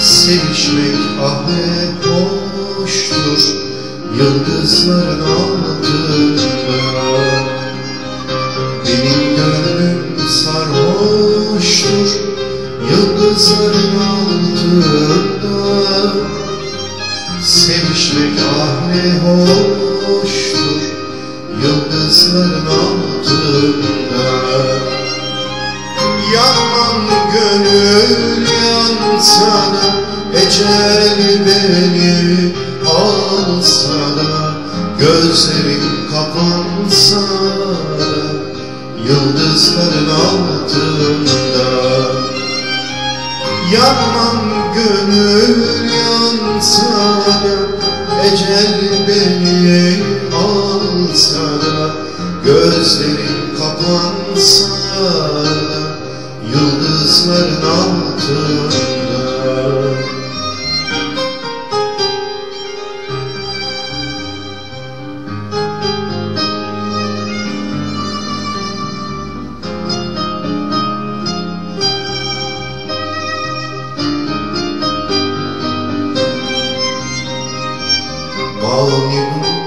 Sevişmek ahmet olmuştur Yıldızların altında Benim gönlüm sarhoştur Yıldızların altında Sevişmek ahmet olmuştur Yıldızların altında gönül yansa da Ecel beni alsa da Gözlerim kapansa da Yıldızların altında. Yanmam gönül yansa da Ecel beni alsa da Gözlerim kapansa da Yıldızların surrender. All you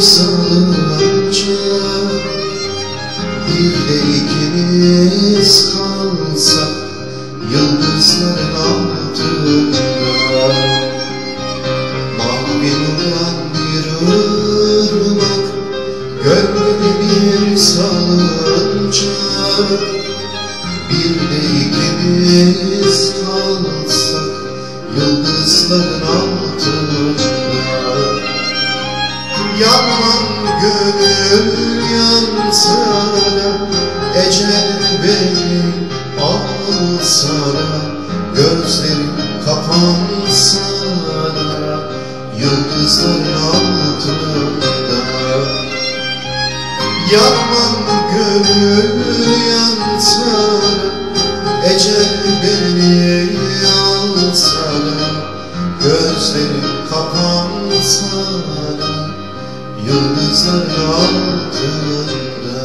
bir salıncak Bir de ikimiz kalsak Yıldızların altında Mavi nuran bir ırmak Gölgede bir salıncak Bir de ikimiz kalsak Yıldızların altında Yanmam gönül yansa Ecel beni alsa da Gözlerim kapansa Yıldızların altında. Yanmam gönül yansa Ecel beni Denizler altında